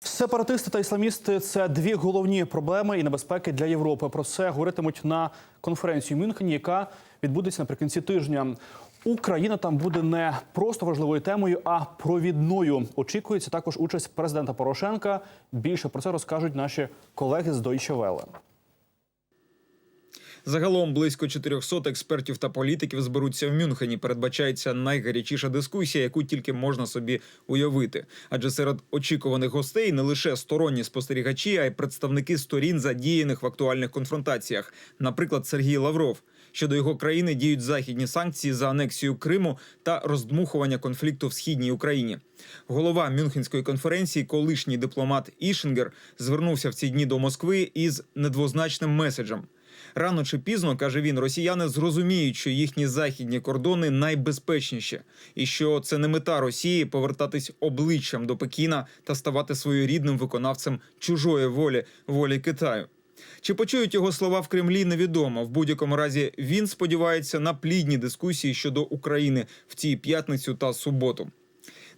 Сепаратисти та ісламісти це дві головні проблеми і небезпеки для Європи. Про це говоритимуть на конференції в Мюнхені, яка відбудеться наприкінці тижня. Україна там буде не просто важливою темою, а провідною. Очікується також участь президента Порошенка. Більше про це розкажуть наші колеги з Deutsche Welle. Загалом близько 400 експертів та політиків зберуться в Мюнхені. Передбачається найгарячіша дискусія, яку тільки можна собі уявити. Адже серед очікуваних гостей не лише сторонні спостерігачі, а й представники сторін, задіяних в актуальних конфронтаціях. Наприклад, Сергій Лавров. Щодо його країни діють західні санкції за анексію Криму та роздмухування конфлікту в східній Україні. Голова Мюнхенської конференції, колишній дипломат Ішингер, звернувся в ці дні до Москви із недвозначним меседжем. Рано чи пізно каже він, росіяни зрозуміють, що їхні західні кордони найбезпечніші, і що це не мета Росії повертатись обличчям до Пекіна та ставати своєрідним виконавцем чужої волі волі Китаю. Чи почують його слова в Кремлі, невідомо. В будь-якому разі він сподівається на плідні дискусії щодо України в цій п'ятницю та суботу.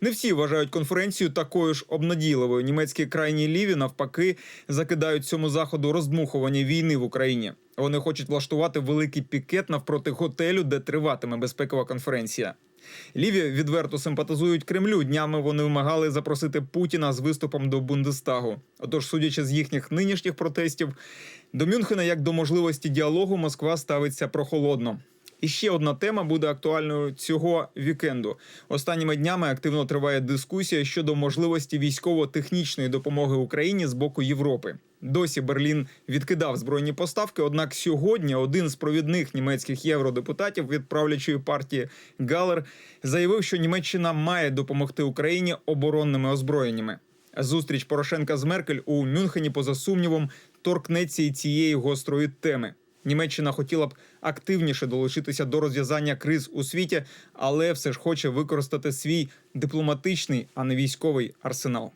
Не всі вважають конференцію такою ж обнадійливою. Німецькі крайні ліві навпаки закидають цьому заходу роздмухування війни в Україні. Вони хочуть влаштувати великий пікет навпроти готелю, де триватиме безпекова конференція. Ліві відверто симпатизують Кремлю. Днями вони вимагали запросити Путіна з виступом до Бундестагу. Отож, судячи з їхніх нинішніх протестів, до Мюнхена як до можливості діалогу Москва ставиться прохолодно. І ще одна тема буде актуальною цього вікенду. Останніми днями активно триває дискусія щодо можливості військово-технічної допомоги Україні з боку Європи. Досі Берлін відкидав збройні поставки. Однак сьогодні один з провідних німецьких євродепутатів від правлячої партії Галер заявив, що Німеччина має допомогти Україні оборонними озброєннями. Зустріч Порошенка з Меркель у Мюнхені, поза сумнівом, торкнеться і цієї гострої теми. Німеччина хотіла б активніше долучитися до розв'язання криз у світі, але все ж хоче використати свій дипломатичний, а не військовий арсенал.